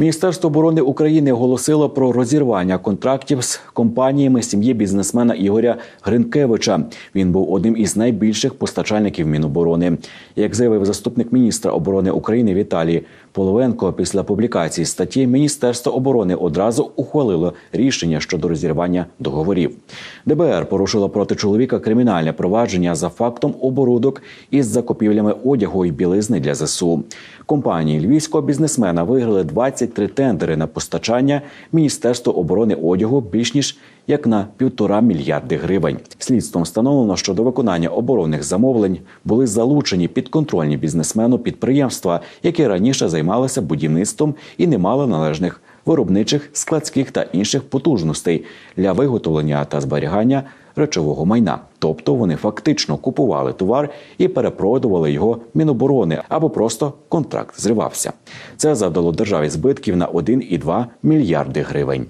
Міністерство оборони України оголосило про розірвання контрактів з компаніями сім'ї бізнесмена Ігоря Гринкевича. Він був одним із найбільших постачальників Міноборони. Як заявив заступник міністра оборони України Віталій Половенко, після публікації статті Міністерство оборони одразу ухвалило рішення щодо розірвання договорів. ДБР порушило проти чоловіка кримінальне провадження за фактом оборудок із закупівлями одягу і білизни для ЗСУ. Компанії львівського бізнесмена виграли 23 тендери на постачання Міністерства оборони одягу більш ніж як на півтора мільярди гривень. Слідством встановлено, що до виконання оборонних замовлень були залучені підконтрольні бізнесмену підприємства, які раніше займалися будівництвом і не мали належних виробничих, складських та інших потужностей для виготовлення та зберігання речового майна. Тобто вони фактично купували товар і перепродували його міноборони або просто контракт зривався. Це завдало державі збитків на 1,2 мільярди гривень.